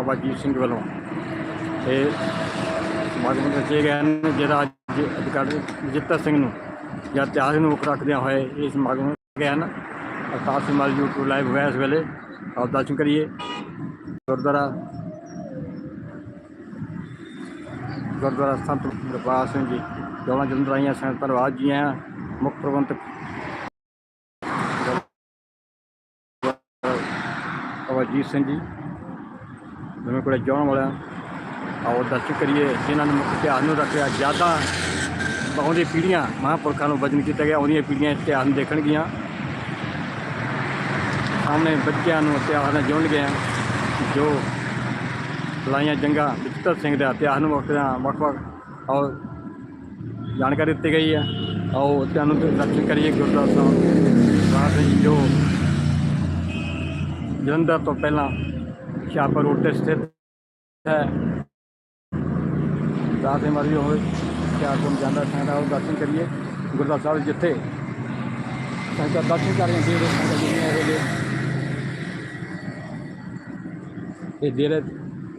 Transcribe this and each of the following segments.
ਬਾਬਾ ਜੀਤ ਸਿੰਘ ਵੱਲੋਂ। ਇਹ ਸਮਾਗਮ ਰਚੇ ਗਏ ਹਨ ਜਿਹੜਾ ਅੱਜ ਅਧਿਕਾਰੀ ਜਿੱਤਰ ਸਿੰਘ ਨੂੰ ਜਾਂ ਇਤਿਹਾਸ ਨੂੰ ਮੁੱਖ ਰੱਖਦਿਆਂ ਹੋਏ ਇਹ ਸਮਾਗਮ ਗਿਆ ਹਨ। ਅਰਤਾਸ ਸਿਮਲ YouTube ਲਾਈਵ ਹੋਇਆ ਇਸ ਵੇਲੇ। ਆਪ ਦਰਸ਼ਨ ਕਰੀਏ। ਗੁਰਦੁਆਰਾ ਗੁਰਦੁਆਰਾ ਸੰਤ ਦਰਬਾਰ ਸਿੰਘ ਜੀ ਜੋਲਾਂ ਜਲੰਧਰ ਆਈਆਂ ਸੰਗਤ ਧੰਨਵਾਦ ਜੀ ਆਇਆਂ। ਮੁੱਖ ਪ੍ਰਬੰਧਕ ਬਾਬਾ ਜੀਤ ਸਿੰਘ ਜੀ ਜਿਵੇਂ ਕੋਲੇ ਜਾਣ ਵਾਲਾ ਆਓ ਦਰਸ਼ਨ ਕਰੀਏ। ਜਿਨ੍ਹਾਂ ਨੇ ਇਤਿਹਾਸ ਨੂੰ ਰੱਖਿਆ, ਜ਼ਿਆਦਾ ਆਉਂਦੀਆਂ ਪੀੜ੍ਹੀਆਂ ਮਹਾਂਪੁਰਖਾਂ ਨੂੰ ਵਜਨ ਕੀਤਾ ਗਿਆ ਉਹਦੀਆਂ ਪੀੜ੍ਹੀਆਂ ਇਤਿਹਾਸ ਨੂੰ ਦੇਖਣਗੀਆਂ। ਸਾਹਮਣੇ ਬੱਚਿਆਂ ਨੂੰ ਇਤਿਹਾਸ ਨਾਲ ਜੋੜਨਗੇ ਜੋ ਲਾਈਆਂ ਜੰਗਾਂ ਵਿਚਤਰ ਸਿੰਘ ਦਾ ਇਤਿਹਾਸ ਨੂੰ ਵੱਖਰਾ ਵੱਖ-ਵੱਖ ਔਰ ਜਾਣਕਾਰੀ ਦਿੱਤੀ ਗਈ ਹੈ। ਆਓ ਤੁਹਾਨੂੰ ਦਰਸ਼ਨ ਕਰੀਏ ਗੁਰਦੁਆਰਾ ਸਾਹਿਬ। ਬਾਹਰ ਜੋ ਜਲੰਧਰ ਤੋਂ ਪਹਿਲਾਂ ਸ਼ਾਹਪੁਰ ਰੋਡ ਤੇ ਸਥਿਤ ਹੈ। ਰਾਤ ਦੇ ਮਰਜ਼ੀ ਹੋਵੇ ਚਾਰ ਜਾਂਦਾ ਸੰਗਤਾਂ ਉਹ ਦਰਸ਼ਨ ਕਰੀਏ। ਗੁਰਦੁਆਰਾ ਸਾਹਿਬ ਜਿੱਥੇ ਸੰਗਤਾਂ ਦਰਸ਼ਨ ਕਰ ਰਹੀਆਂ ਜਿਹੜੇ ਸੰਗਤਾਂ ਜਿਹੜੀਆਂ ਇਹ ਇਹ ਜਿਹੜੇ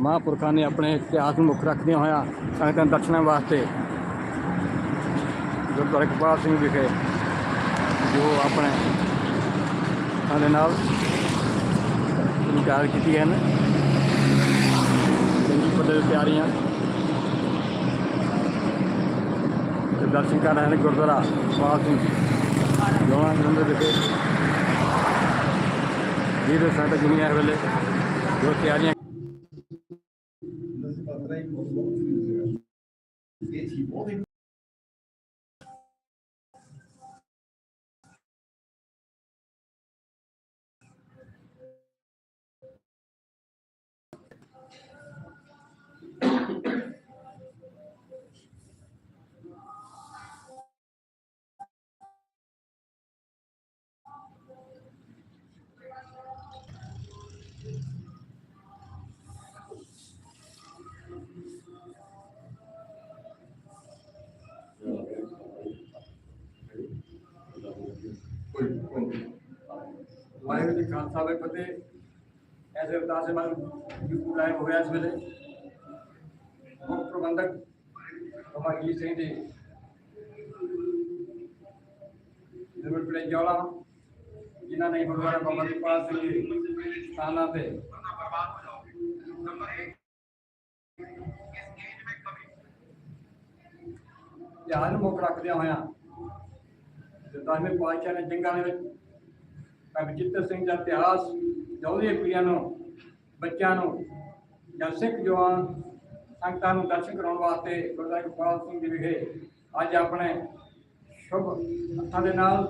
ਮਹਾਂਪੁਰਖਾਂ ਨੇ ਆਪਣੇ ਇਤਿਹਾਸ ਨੂੰ ਮੁੱਖ ਰੱਖਦਿਆਂ ਹੋਇਆ ਸੰਗਤਾਂ ਦੇ ਦਰਸ਼ਨਾਂ ਵਾਸਤੇ ਗੁਰਦੁਆਰਾ ਕਪਾਲ ਸਿੰਘ ਵਿਖੇ ਜੋ ਆਪਣੇ ਸਾਡੇ ਨਾਲ ਸੰਚਾਰ ਕੀਤੀ ਹਨ ਚੰਗੀ ਪੱਧਰ ਦੀ ਤਿਆਰੀਆਂ ਤੇ ਦਰਸ਼ਨ ਕਰ ਰਹੇ ਨੇ ਗੁਰਦੁਆਰਾ ਕਪਾਲ ਸਿੰਘ ਜੋਹਾਂ ਜਲੰਧਰ ਵਿਖੇ ਜਿਹਦੇ ਸਾਡੇ ਦੁਨੀਆ ਇਸ ਵੇਲੇ। ਜੋ ਤਿਆਰੀਆਂ ਵਾਹਿਗੁਰੂ ਜੀ ਖਾਲਸਾ ਵੇ ਫਤਿਹ ਐਸੇ ਅਵਤਾਰ ਸੇ ਮਨ ਯੂਟਿਊਬ ਲਾਈਵ ਹੋਇਆ ਇਸ ਵੇਲੇ ਮੁੱਖ ਪ੍ਰਬੰਧਕ ਬਾਬਾ ਜੀ ਸਿੰਘ ਜੀ ਜਿਵੇਂ ਪਿੰਡ ਜੌਲਾ ਜਿਨ੍ਹਾਂ ਨੇ ਗੁਰਦੁਆਰਾ ਬਾਬਾ ਦੀਪਾਲ ਸਿੰਘ ਜੀ ਸਥਾਨਾਂ ਤੇ ਧਿਆਨ ਮੁੱਖ ਰੱਖਦਿਆਂ ਹੋਇਆਂ ਤੇ ਦਸਵੇਂ ਪਾਤਸ਼ਾਹ ਨੇ ਜੰਗਾਂ ਦੇ ਵਿੱਚ ਤਾਂ ਬਚਿੱਤਰ ਸਿੰਘ ਦਾ ਇਤਿਹਾਸ ਜੌਲੀਏ ਪੀੜ੍ਹੀਆਂ ਨੂੰ, ਬੱਚਿਆਂ ਨੂੰ ਜਾਂ ਸਿੱਖ ਜਵਾਨ ਸੰਗਤਾਂ ਨੂੰ ਦਰਸ਼ਨ ਕਰਾਉਣ ਵਾਸਤੇ ਗੁਰਦੁਆਰਾ ਗੋਪਾਲ ਸਿੰਘ ਜੀ ਵਿਖੇ ਅੱਜ ਆਪਣੇ ਸ਼ੁਭ ਹੱਥਾਂ ਦੇ ਨਾਲ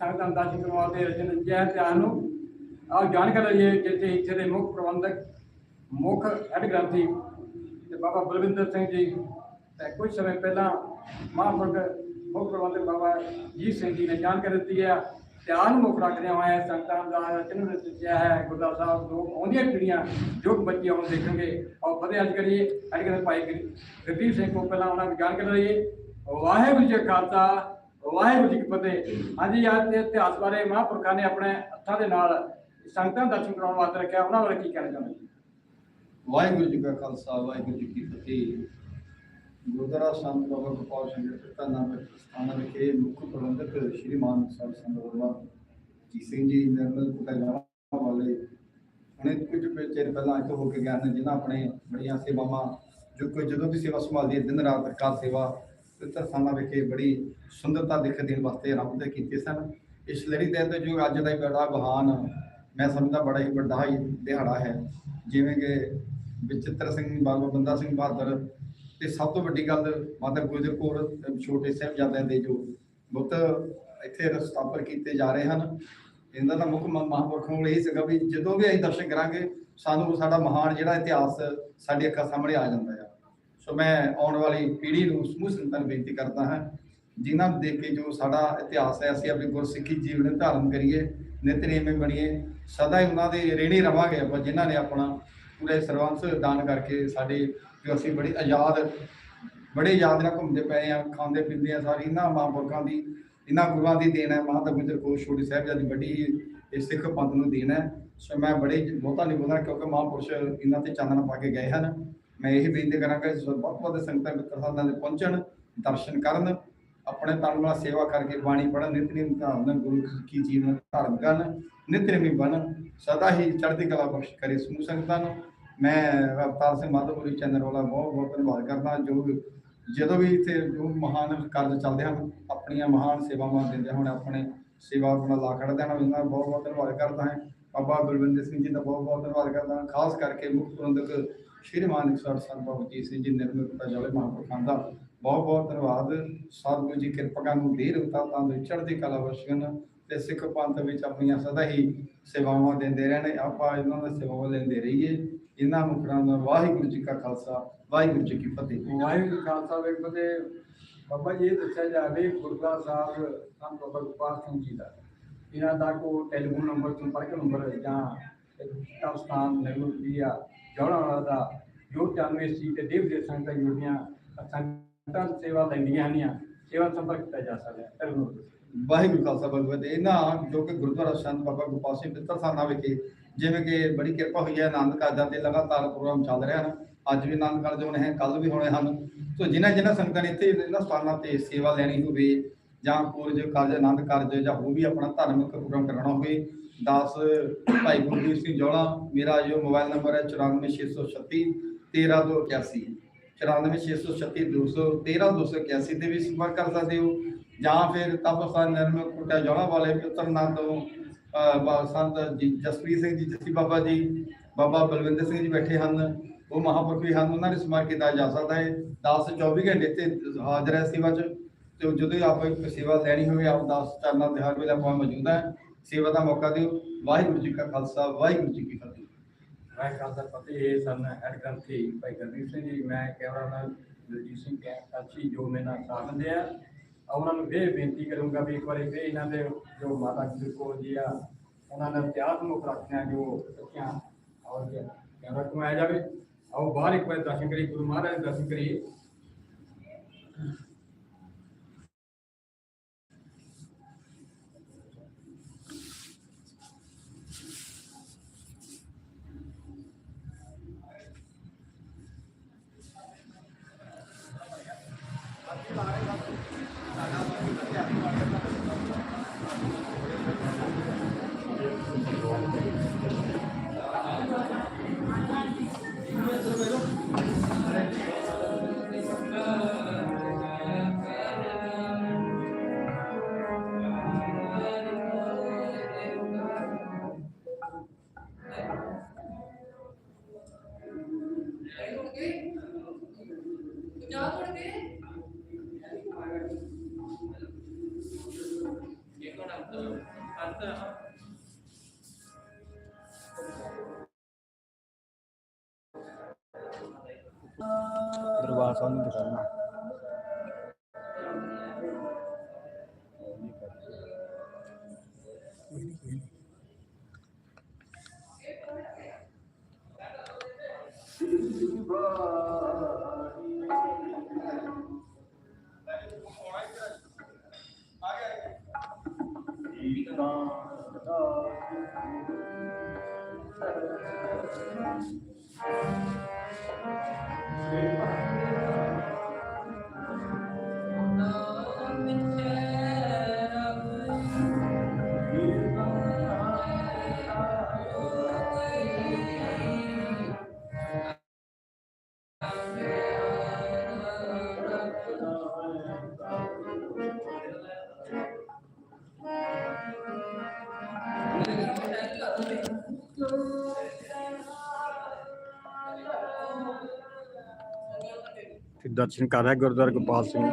ਸੰਗਤਾਂ ਨੂੰ ਦਰਸ਼ਨ ਕਰਵਾਉਂਦੇ ਰਚਨ ਜੈ ਇਤਿਹਾਸ ਨੂੰ ਆਓ ਜਾਣਕਾਰੀ ਲਈਏ ਜਿੱਥੇ ਇੱਥੇ ਦੇ ਮੁੱਖ ਪ੍ਰਬੰਧਕ, ਮੁੱਖ ਹੈਡ ਗ੍ਰੰਥੀ ਤੇ ਬਾਬਾ ਬਲਵਿੰਦਰ ਸਿੰਘ ਜੀ, ਤੇ ਕੁਝ ਸਮੇਂ ਪਹਿਲਾਂ ਮਹਾਂਪੁਰਖ ਮੁੱਖ ਪ੍ਰਬੰਧਕ ਬਾਬਾ ਜੀ ਸਿੰਘ ਜੀ ਨੇ ਜਾਣਕਾਰੀ ਦਿੱਤੀ ਹੈ। ਧਿਆਨ ਮੁੱਖ ਰੱਖਦਿਆਂ ਹੋਇਆ ਸੰਗਤਾਂ ਦਾ ਰਚਨ ਰਚਿਆ ਹੈ। ਗੁਰਦੁਆਰਾ ਸਾਹਿਬ ਤੋਂ ਆਉਂਦੀਆਂ ਪੀੜ੍ਹੀਆਂ ਜੋ ਬੱਚੇ ਆਉਣ ਦੇਖਣਗੇ। ਔਰ ਫਤਿਹ ਅੱਜ ਕਰੀਏ। ਅੱਜ ਕਹਿੰਦੇ ਭਾਈ ਗੁਰਦੀਪ ਸਿੰਘ ਕੋਲ ਪਹਿਲਾਂ ਉਹਨਾਂ ਦੀ ਜਾਣਕਾਰੀ ਲਈਏ। ਵਾਹਿਗੁਰੂ ਜੀ ਕਾ ਖਾਲਸਾ, ਵਾਹਿਗੁਰੂ ਜੀ ਕੀ ਫਤਿਹ। ਹਾਂਜੀ, ਅੱਜ ਦੇ ਇਤਿਹਾਸ ਬਾਰੇ ਮਹਾਂਪੁਰਖਾਂ ਨੇ ਆਪਣੇ ਹੱਥਾਂ ਦੇ ਨਾਲ ਸੰਗਤਾਂ ਨੂੰ ਦਰਸ਼ਨ ਕਰਾਉਣ ਵਾਸਤੇ ਰੱਖਿਆ। ਉਹਨਾਂ ਬਾਰੇ ਕੀ ਕਹਿਣਾ ਚਾਹੁੰਦੇ ਵਾਹਿਗੁਰੂ ਜੀ ਕਾ ਖਾਲਸਾ, ਵਾਹਿਗੁਰੂ ਜੀ ਕੀ ਫਤਿਹ। ਗੁਰਦੁਆਰਾ ਸੰਤ ਬਾਬਾ ਗੋਪਾਲ ਸਿੰਘ ਜੀ ਦਾ ਸਥਾਨ ਵਿਖੇ ਮੁੱਖ ਪ੍ਰਬੰਧਕ ਸ਼੍ਰੀ ਮਾਨ ਸਾਹਿਬ ਸੰਤ ਬਾਬਾ ਜੀ ਸਿੰਘ ਜੀ, ਨਿਰਮਲ ਕੁਟਾਲਾ ਵਾਲੇ ਹੁਣੇ ਕੁਝ ਚਿਰ ਪਹਿਲਾਂ ਇੱਕ ਹੋ ਕੇ ਗਏ ਨੇ ਜਿਨ੍ਹਾਂ ਆਪਣੇ ਬੜੀਆਂ ਸੇਵਾਵਾਂ, ਜੋ ਕੋਈ ਜਦੋਂ ਵੀ ਸੇਵਾ ਸੰਭਾਲਦੀ ਹੈ, ਦਿਨ ਰਾਤ ਕਾਰ ਸੇਵਾ ਪਵਿੱਤਰ ਸਥਾਨਾਂ ਵਿਖੇ ਬੜੀ ਸੁੰਦਰਤਾ ਦਿਖ ਦੇਣ ਵਾਸਤੇ ਆਰੰਭ ਕੀਤੇ ਸਨ। ਇਸ ਲੜੀ ਦੇ ਤੇ ਜੋ ਅੱਜ ਦਾ ਬੜਾ ਬਹਾਨ ਮੈਂ ਸਮਝਦਾ ਬੜਾ ਹੀ ਵੱਡਾ ਹੀ ਦਿਹਾੜਾ ਹੈ। ਜਿਵੇਂ ਕਿ ਵਿਚਿੱਤਰ ਸਿੰਘ ਬਾਬਾ ਬੰਦਾ ਸਿੰਘ ਬਹਾਦਰ ਤੇ ਸਭ ਤੋਂ ਵੱਡੀ ਗੱਲ ਮਾਤਾ ਗੁਜਰ ਕੌਰ ਛੋਟੇ ਸਾਹਿਬਜ਼ਾਦਿਆਂ ਦੇ ਜੋ ਬੁੱਤ ਇੱਥੇ ਸਥਾਪਿਤ ਕੀਤੇ ਜਾ ਰਹੇ ਹਨ, ਇਹਨਾਂ ਦਾ ਮੁੱਖ ਮਹਾਂਪੁਰਖਾਂ ਕੋਲ ਇਹ ਸੀਗਾ ਵੀ ਜਦੋਂ ਵੀ ਅਸੀਂ ਦਰਸ਼ਨ ਕਰਾਂਗੇ, ਸਾਨੂੰ ਸਾਡਾ ਮਹਾਨ ਜਿਹੜਾ ਇਤਿਹਾਸ ਸਾਡੀ ਅੱਖਾਂ ਸਾਹਮਣੇ ਆ ਜਾਂਦਾ ਹੈ ਸੋ ਮੈਂ ਆਉਣ ਵਾਲੀ ਪੀੜ੍ਹੀ ਨੂੰ ਸਮੂਹ ਸੰਤਾਂ ਨੂੰ ਬੇਨਤੀ ਕਰਦਾ ਹਾਂ, ਜਿਨ੍ਹਾਂ ਨੂੰ ਦੇਖ ਕੇ ਜੋ ਸਾਡਾ ਇਤਿਹਾਸ ਹੈ, ਅਸੀਂ ਆਪਣੀ ਗੁਰਸਿੱਖੀ ਜੀਵਨ ਧਾਰਨ ਕਰੀਏ ਨਿਤਨੇਮੇ ਬਣੀਏ, ਸਦਾ ਹੀ ਉਹਨਾਂ ਦੇ ਰੇਣੇ ਰਵਾਂਗੇ ਆਪਾਂ, ਜਿਨ੍ਹਾਂ ਨੇ ਆਪਣਾ ਪੂਰੇ ਸਰਵੰਸ ਦਾਨ ਕਰਕੇ ਸਾਡੇ ਜੋ ਅਸੀਂ ਬੜੀ ਆਜ਼ਾਦ, ਬੜੇ ਆਜ਼ਾਦ ਨਾਲ ਘੁੰਮਦੇ ਪਏ ਆ ਖਾਂਦੇ ਪੀਂਦੇ ਆ ਸਾਰੀ, ਇਹਨਾਂ ਮਹਾਂਪੁਰਖਾਂ ਦੀ, ਇਹਨਾਂ ਗੁਰੂਆਂ ਦੀ ਦੇਣ ਹੈ ਮਾਤਾ ਗੁਜਰ ਕੌਰ ਛੋਟੀ ਸਾਹਿਬਜ਼ਾਦੀ ਵੱਡੀ ਇਹ ਸਿੱਖ ਪੰਥ ਨੂੰ ਦੇਣ ਹੈ। ਸੋ ਮੈਂ ਬੜੇ ਬਹੁਤਾ ਨਹੀਂ ਬੋਲਣਾ ਕਿਉਂਕਿ ਮਹਾਂਪੁਰਸ਼ ਇਹਨਾਂ ਤੇ ਚਾਨਣਾ ਪਾ ਕੇ ਗਏ ਹਨ। ਮੈਂ ਇਹ ਬੇਨਤੀ ਕਰਾਂਗਾ ਕਿ ਸੋ ਵੱਧ ਸੰਗਤਾਂ ਮਿੱਤਰ ਸਾਧਾਂ ਦੇ ਪਹੁੰਚਣ, ਦਰਸ਼ਨ ਕਰਨ, ਆਪਣੇ ਤਨ ਨਾਲ ਸੇਵਾ ਕਰਕੇ ਬਾਣੀ ਪੜ੍ਹਨ ਨਿਤਨੇਮ ਧਾਰਨ, ਗੁਰੂ ਕੀ ਜੀਵਨ ਧਾਰਨ ਕਰਨ ਨਿਤਨੇਮੀ ਬਣ, ਸਦਾ ਹੀ ਚੜ੍ਹਦੀ ਕਲਾ ਬਖਸ਼ ਕਰੇ ਸਮੂਹ ਸੰਗਤਾਂ ਨੂੰ। ਮੈਂ ਅਵਤਾਰ ਸਿੰਘ ਮਾਧੋਪੁਰੀ ਚੈਨਲ ਵਾਲਾ ਬਹੁਤ ਬਹੁਤ ਧੰਨਵਾਦ ਕਰਦਾ, ਜੋ ਜਦੋਂ ਵੀ ਇੱਥੇ ਜੋ ਮਹਾਨ ਕਾਰਜ ਚੱਲਦੇ ਹਨ, ਆਪਣੀਆਂ ਮਹਾਨ ਸੇਵਾਵਾਂ ਦਿੰਦੇ ਹੁਣ, ਆਪਣੇ ਸੇਵਾ ਆਪਣਾ ਲਾ ਖੜਦੇ ਹਨ ਉਹਨਾਂ ਦਾ ਬਹੁਤ ਬਹੁਤ ਧੰਨਵਾਦ ਕਰਦਾ ਹਾਂ। ਬਾਬਾ ਬਲਵਿੰਦਰ ਸਿੰਘ ਜੀ ਦਾ ਬਹੁਤ ਬਹੁਤ ਧੰਨਵਾਦ ਕਰਦਾ ਹਾਂ, ਖਾਸ ਕਰਕੇ ਮੁੱਖ ਪ੍ਰਬੰਧਕ ਸ਼੍ਰੀ ਮਾਨਿਕ ਸਰ ਸੰਤ ਬਾਬਾ ਜੀ ਸਿੰਘ ਜੀ, ਨਿਰਮਲ ਜਾਵੇ ਮਹਾਂਪੁਰਖਾਂ ਦਾ ਬਹੁਤ ਬਹੁਤ ਧੰਨਵਾਦ। ਸਤਿਗੁਰੂ ਜੀ ਕਿਰਪਾ ਕਰਨ ਨੂੰ ਦੇਰ ਉਤਾ ਦੇ ਚੜ੍ਹਦੀ ਕਲਾ ਵਰਸ਼ਣ ਤੇ ਸਿੱਖ ਪੰਥ ਵਿੱਚ ਆਪਣੀਆਂ ਸਦਾ ਹੀ ਸੇਵਾਵਾਂ ਦਿੰਦੇ ਰਹਿਣੇ। ਆਪਾਂ ਇਹਨਾਂ ਦਾ ਸੇਵਾਵਾਂ ਲੈਂਦੇ ਰਹੀਏ। ਇਹਨਾਂ ਨੂੰ ਕਰਾਉਣਾ ਵਾਹਿਗੁਰੂ ਜੀ ਕਾ ਖਾਲਸਾ ਵਾਹਿਗੁਰੂ ਜੀ ਕੀ ਫਤਿਹ। ਵਾਹਿਗੁਰੂ ਜੀ ਖਾਲਸਾ ਵੇਖ ਬਤੇ ਬਾਬਾ ਜੀ ਦੱਸਿਆ ਜਾਵੇ ਗੁਰਦੁਆਰਾ ਸਾਹਿਬ ਸੰਤ ਬਾਬਾ ਗੋਪਾਲ ਸਿੰਘ ਜੀ ਦਾ। ਇਹਨਾਂ ਦਾ ਕੋ ਟੈਲੀਫੋਨ ਨੰਬਰ ਸੰਪਰਕ ਨੰਬਰ ਜਾਂ ਸਥਾਨ ਨਿਰਮਲ ਪ੍ਰਿਆ ਜੋੜਾ ਵਾਲਾ ਦਾ ਜੋ 94 ਸੀ ਤੇ ਦੇਵ ਦੇ ਸੰਗਤਾਂ ਜੁੜੀਆਂ ਸੰਗਤਾਂ ਸੇਵਾ ਲੈਂਦੀਆਂ ਹਨ ਸੇਵਾ ਸੰਪਰਕ ਕੀਤਾ ਜਾ ਸਕਦਾ ਹੈ। ਵਾਹਿਗੁਰੂ ਖਾਲਸਾ ਬਲਵਤ ਇਹਨਾਂ ਜੋ ਕਿ ਗੁਰਦੁਆਰਾ ਸੰਤ ਬਾਬਾ ਗੋਪਾਲ ਸਿੰਘ ਪਿੱਤਰ ਸਾਨਾ ਵਿਖੇ ਜਿਵੇਂ ਕਿ ਬੜੀ ਕਿਰਪਾ ਹੋਈ ਹੈ, ਆਨੰਦ ਕਾਰਜਾਂ ਦੇ ਲਗਾਤਾਰ ਪ੍ਰੋਗਰਾਮ ਚੱਲ ਰਹੇ ਹਨ ਅੱਜ ਵੀ ਆਨੰਦ ਕਾਰਜ ਹੋਣੇ ਹਨ ਕੱਲ ਵੀ ਹੋਣੇ ਹਨ। ਸੋ ਜਿਨ੍ਹਾਂ ਜਿਨ੍ਹਾਂ ਸੰਗਤਾਂ ਨੇ ਇੱਥੇ ਇਹਨਾਂ ਸਥਾਨਾਂ ਤੇ ਸੇਵਾ ਲੈਣੀ ਹੋਵੇ ਜਾਂ ਪੂਰਜ ਕਾਰਜ, ਆਨੰਦ ਕਾਰਜ ਜਾਂ ਹੋਰ ਵੀ ਆਪਣਾ ਧਾਰਮਿਕ ਪ੍ਰੋਗਰਾਮ ਕਰਾਉਣਾ ਹੋਵੇ 10 ਭਾਈ ਗੁਰਦੀਪ ਸਿੰਘ ਜੋਲਾ, ਮੇਰਾ ਜੋ ਮੋਬਾਈਲ ਨੰਬਰ ਹੈ 94636 13281 94636 213 ਤੇ ਵੀ ਸੰਪਰਕ ਕਰ ਸਕਦੇ ਹੋ। ਜਾਂ ਫਿਰ ਤਪਸਥਾਨ ਨਿਰਮਲ ਕੋਟਾ ਜੋਲਾ ਵਾਲੇ ਪੁੱਤਰਨਾਥ ਤੋਂ ਸੰਤ ਜਸਪ੍ਰੀਤ ਸਿੰਘ ਜੀ, ਜੱਸੀ ਬਾਬਾ ਜੀ, ਬਾਬਾ ਬਲਵਿੰਦਰ ਸਿੰਘ ਜੀ ਬੈਠੇ ਹਨ। ਉਹ ਮਹਾਂਪੁਰਖ ਵੀ ਹਨ, ਉਹਨਾਂ ਦੇ ਸਮਾਰ ਕੀਤਾ ਜਾ ਸਕਦਾ ਹੈ। 10 24 ਘੰਟੇ ਇੱਥੇ ਹਾਜ਼ਰ ਹੈ ਸੇਵਾ 'ਚ। ਤੇ ਜਦੋਂ ਹੀ ਸੇਵਾ ਲੈਣੀ ਹੋਵੇ, ਆਪ 10 ਚਰਨਾਂ ਤੇ ਹਰ ਵੇਲੇ ਆਪਾਂ ਮੌਜੂਦ ਹੈ। ਸੇਵਾ ਦਾ ਮੌਕਾ ਦਿਓ। ਵਾਹਿਗੁਰੂ ਜੀ ਕਾ ਖਾਲਸਾ, ਵਾਹਿਗੁਰੂ ਜੀ ਕੀ ਫਤਿਹ। ਮੈਂ ਖਾਲਸਾ ਫਤਿਹ ਸਨ ਹੈਡ ਗ੍ਰੰਥੀ ਭਾਈ ਗੁਰਦੀਪ ਸਿੰਘ ਜੀ, ਮੈਂ ਕੈਮਰਾਮੈਨ ਦਲਜੀਤ ਸਿੰਘ ਕੈਂਪਾਚੀ ਜੋ ਮੇਰੇ ਨਾਲ ਸਾਥ ਦਿੰਦੇ ਆ ਉਹਨਾਂ ਨੂੰ ਇਹ ਬੇਨਤੀ ਕਰੂੰਗਾ ਵੀ ਇੱਕ ਵਾਰੀ ਫੇਰ ਇਹਨਾਂ ਦੇ ਜੋ ਮਾਤਾ ਜੀ ਕੋ ਜੀ ਆ, ਉਹਨਾਂ ਦਾ ਇਤਿਹਾਸ ਨੂੰ ਰੱਖਿਆ ਜੋ ਰੱਖਿਆ, ਔਰ ਕੈਮਰਾ ਕਮਾਇਆ ਜਾਵੇ ਆਓ ਬਾਹਰ ਇੱਕ ਵਾਰ ਦਰਸ਼ਨ ਕਰੀ ਗੁਰੂ ਮਹਾਰਾਜ ਦੇ ਦਰਸ਼ਨ ਕਰੀਏ। ਦਰਬਾਰ ਸਾਹਿਬ ਨੂੰ ਦਿਖਾਉਣਾ ਨਾਮ ਦਰਸ਼ਨ ਕਰ ਰਿਹਾ ਗੁਰਦੁਆਰਾ ਗੋਪਾਲ ਸਿੰਘ।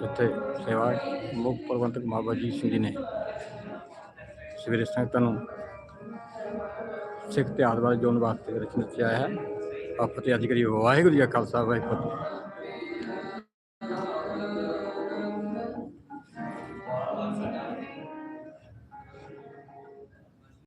ਜਿੱਥੇ ਸੇਵਾ ਮੁੱਖ ਪ੍ਰਬੰਧਕ ਬਾਬਾ ਜੀ ਸਿੰਘ ਜੀ ਨੇ ਸਵੇਰੇ ਸੰਗਤਾਂ ਨੂੰ ਸਿੱਖ ਤਿਉਹਾਰ ਬਾਰੇ ਜੋਨ ਵਾਸਤੇ ਰਚਨਾ ਰਚਿਆ ਹੈ। ਆਪ ਫਤਿਹ ਅੱਜ ਵਾਹਿਗੁਰੂ ਜੀ ਕਾ ਖਾਲਸਾ, ਵਾਹਿਗੁਰੂ